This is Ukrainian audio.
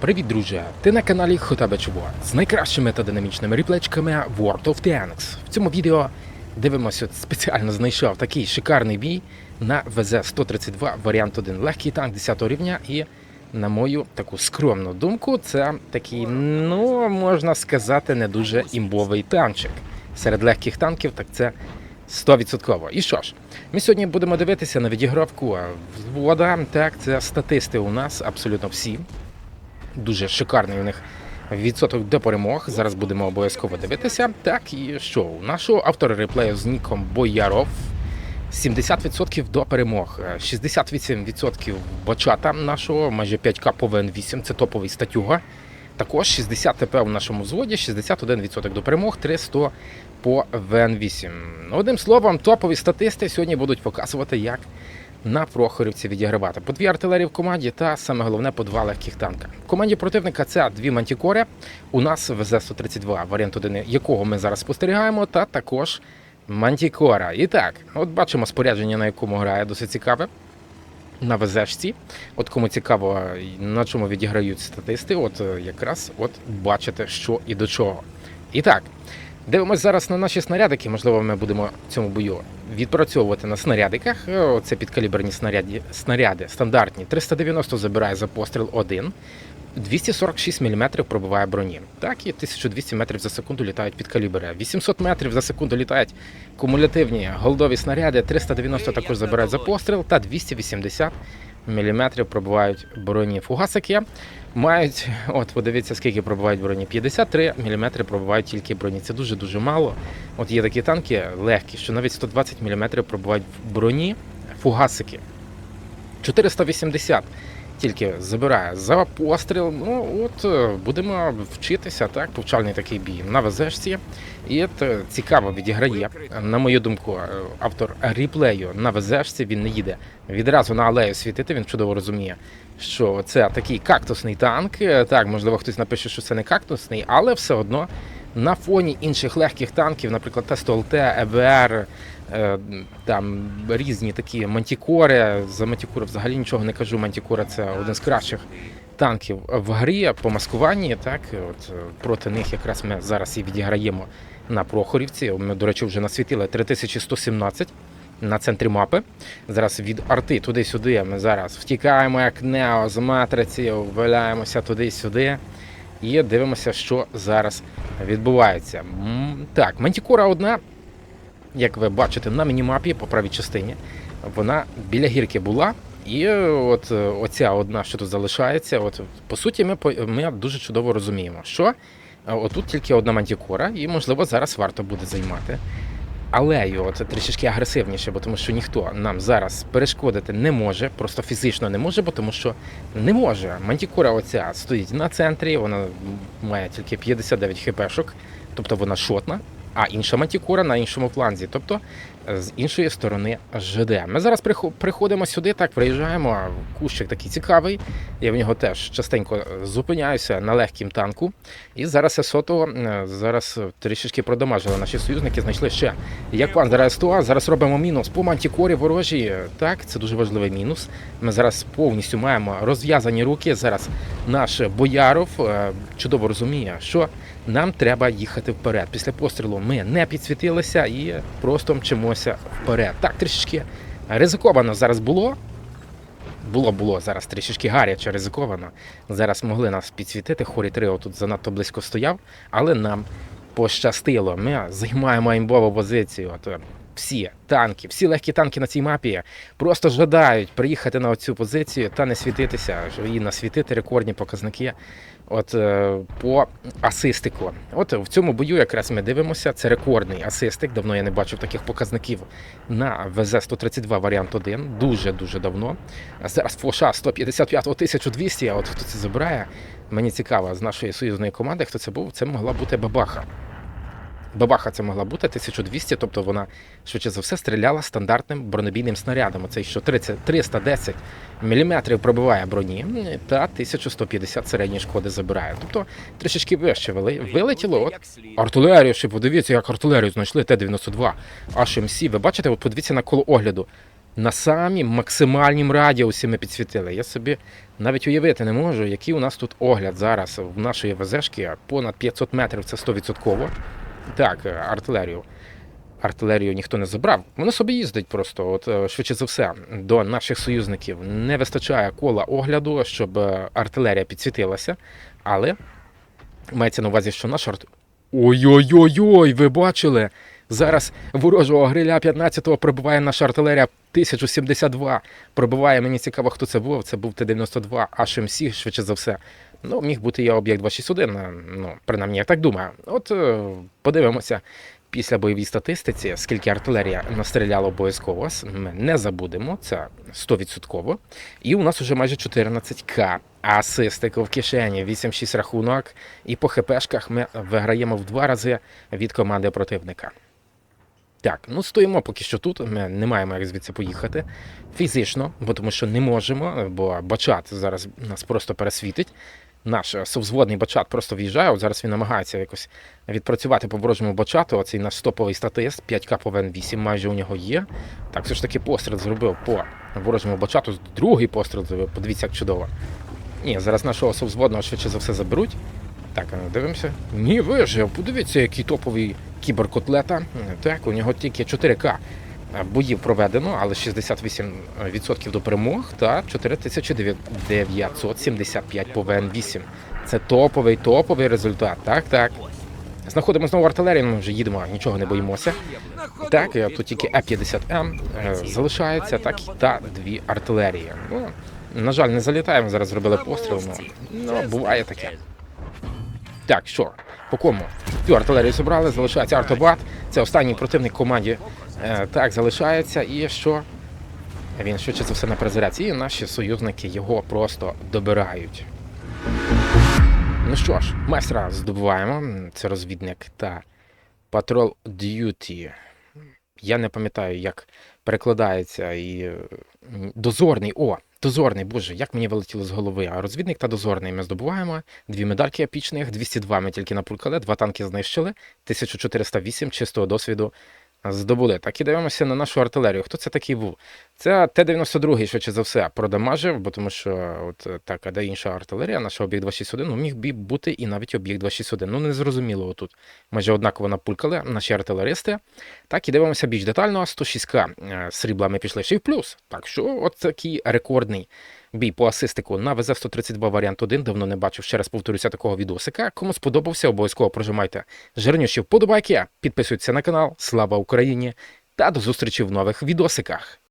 Привіт, друже! Ти на каналі Хотабечво з найкращими та динамічними ріплечками World of Tanks. В цьому відео дивимося, спеціально знайшов такий шикарний бій на ВЗ-132 варіант 1. Легкий танк 10 рівня і, на мою таку скромну думку, це такий, ну, можна сказати, не дуже імбовий танчик. Серед легких танків, так це 100%. І що ж, ми сьогодні будемо дивитися на відігравку взвода. Так, це статисти у нас абсолютно всі. Дуже шикарний у них відсоток до перемог. Зараз будемо обов'язково дивитися. Так, і що? У нашого автора реплею з ніком Бояров 70% до перемог, е, 68% бачата нашого, майже 5к по ВН8, це топовий статюга. Також 60 ТП в нашому взводі, 61% до перемог, 300 по ВН8. Одним словом, топові статисти сьогодні будуть показувати, як на Прохорівці відігравати. По дві артилерії в команді та саме головне по два легких танка. В команді противника це дві мантікори. У нас ВЗ-132, варіант 1, якого ми зараз спостерігаємо, та також мантікора. І так, от бачимо спорядження, на якому грає досить цікаве. На ВЗшці. От кому цікаво, на чому відіграють статисти, от якраз от бачите, що і до чого. І так, дивимось зараз на наші снарядики. Можливо, ми будемо в цьому бою відпрацьовувати на снарядиках. Е, Це підкаліберні снаряди, снаряди стандартні. 390 забирає за постріл один. 246 мм пробиває броні. Так, і 1200 метрів за секунду літають підкалібери. 800 метрів за секунду літають кумулятивні голдові снаряди. 390 також забирають за постріл та 280 мм пробувають броні. Фугасики мають, от подивіться, скільки пробувають броні. 53 мм пробувають тільки броні. Це дуже-дуже мало. От є такі танки легкі, що навіть 120 мм пробувають в броні. Фугасики. 480 тільки забирає за постріл. Ну от е, будемо вчитися, так, повчальний такий бій на ВЗшці. І от, е, цікаво відіграє. На мою думку, е, автор ріплею на ВЗшці він не їде відразу на алею світити. Він чудово розуміє, що це такий кактусний танк. Е, Так, можливо, хтось напише, що це не кактусний, але все одно. На фоні інших легких танків, наприклад, Т-100ЛТ, ЕБР, е, там різні такі мантікори. За мантікори взагалі нічого не кажу. Мантікора це один з кращих танків в грі по маскуванні. Так, от е, проти них якраз ми зараз і відіграємо на Прохорівці. Ми, до речі, вже насвітили 3117 на центрі мапи. Зараз від арти туди-сюди. Ми зараз втікаємо як нео з матриці, валяємося туди-сюди. І дивимося, що зараз відбувається. Так, мантікора одна, як ви бачите на мінімапі по правій частині, вона біля гірки була. І от е, оця одна, що тут залишається, от по суті, ми ми дуже чудово розуміємо, що е, отут тільки одна мантікора, і можливо зараз варто буде займати. Алею це трішечки агресивніше, бо тому що ніхто нам зараз перешкодити не може, просто фізично не може, бо тому що не може. Мантікура оця стоїть на центрі, вона має тільки 59 хп, тобто вона шотна, а інша мантікура на іншому фланзі, тобто з іншої сторони ЖД. Ми зараз приходимо сюди, так приїжджаємо. Кущик такий цікавий. Я в нього теж частенько е, зупиняюся на легкім танку. І зараз Есото е, зараз трішечки продамажили наші союзники, знайшли ще як пан 100 Зараз робимо мінус по мантікорі ворожій. Так, це дуже важливий мінус. Ми зараз повністю маємо розв'язані руки. Зараз наш Бояров е, чудово розуміє, що нам треба їхати вперед. Після пострілу ми не підсвітилися і просто мчимося вперед. Так, трішечки ризиковано зараз було. Було, було зараз трішечки гаряче, ризиковано. Зараз могли нас підсвітити. Хорі 3 тут занадто близько стояв, але нам пощастило. Ми займаємо імбову позицію. Всі танки, всі легкі танки на цій мапі просто жадають приїхати на цю позицію та не світитися, і насвітити рекордні показники от, е, по асистику. От в цьому бою якраз ми дивимося. Це рекордний асистик. Давно я не бачив таких показників на ВЗ-132 варіант 1. Дуже-дуже давно. А зараз Фоша 155 1200, а от хто це забирає, мені цікаво, з нашої союзної команди, хто це був, це могла бути Бабаха. Бабаха це могла бути 1200, тобто вона швидше за все стріляла стандартним бронебійним снарядом. Оцей що 30, 310 мм пробиває броні та 1150 середньої шкоди забирає. Тобто трішечки вище вилетіло. От артилерію, ще подивіться, як артилерію знайшли Т-92 HMC. Ви бачите, от подивіться на коло огляду. на самі максимальнім радіусі ми підсвітили. Я собі навіть уявити не можу, який у нас тут огляд зараз в нашої ВЗшки понад 500 метрів це 100%. Так, е, артилерію. Артилерію ніхто не забрав. Воно собі їздить просто. От е, швидше за все, до наших союзників не вистачає кола огляду, щоб е, артилерія підсвітилася. Але мається на увазі, що наш арт. Ой-ой-ой-ой, ви бачили? Зараз ворожого гриля 15-го пробиває наша артилерія 1072. Пробиває, мені цікаво, хто це був. Це був Т-92 HMC, швидше за все. Ну, міг бути я об'єкт 261, е, ну, принаймні, я так думаю. От е, подивимося після бойовій статистиці, скільки артилерія настріляла обов'язково. Ми не забудемо, це 100%. І у нас вже майже 14к. Асистику в кишені, 8-6 рахунок. І по хпшках ми виграємо в два рази від команди противника. Так, ну стоїмо поки що тут. Ми не маємо як звідси поїхати фізично, бо тому що не можемо, бо бачат зараз нас просто пересвітить. Наш е, совзводний бачат просто в'їжджає. От зараз він намагається якось відпрацювати по ворожому бачату. Оцей наш топовий статист, 5К по ВН8 майже у нього є. Так, все ж таки постріл зробив по ворожому бачату. Другий постріл зробив. Подивіться, як чудово. Ні, зараз нашого совзводного швидше за все заберуть. Так, ну, дивимося. Ні, вижив. Подивіться, який топовий кіберкотлета. Так, у нього тільки 4К боїв проведено, але 68% до перемог та 4975 по ВН8. Це топовий, топовий результат. Так, так. Знаходимо знову артилерію, ми вже їдемо, нічого не боїмося. Так, е, тут тільки Е-50М е, залишається, так та дві артилерії. Ну, на жаль, не залітаємо. Зараз зробили постріл. Ну, ну буває таке. Так, що? По кому? Цю артилерію зібрали, залишається артобат. Це останній противник команді. Е, так, залишається. І що? Він швидше за все на перезарядці. І наші союзники його просто добирають. Ну що ж, майстра здобуваємо. Це розвідник та Patrol Duty. Я не пам'ятаю, як перекладається і дозорний. О, дозорний, боже, як мені вилетіло з голови. А розвідник та дозорний ми здобуваємо. Дві медальки епічних, 202 ми тільки напулькали, два танки знищили, 1408 чистого досвіду здобули. Так і дивимося на нашу артилерію. Хто це такий був? Це Т-92, швидше за все, продамажив, бо тому що от е, так, де інша артилерія, наша об'єкт 261, ну міг би бути і навіть об'єкт 261. Ну незрозуміло отут. Майже однаково напулькали наші артилеристи. Так, і дивимося більш детально. 106к е, срібла ми пішли ще й в плюс. Так що, от такий рекордний бій по асистику на ВЗ-132 варіант 1. Давно не бачив, ще раз повторюся, такого відосика. Кому сподобався, обов'язково прожимайте жирніші вподобайки, підписуйтесь на канал. Слава Україні! Та до зустрічі в нових відосиках.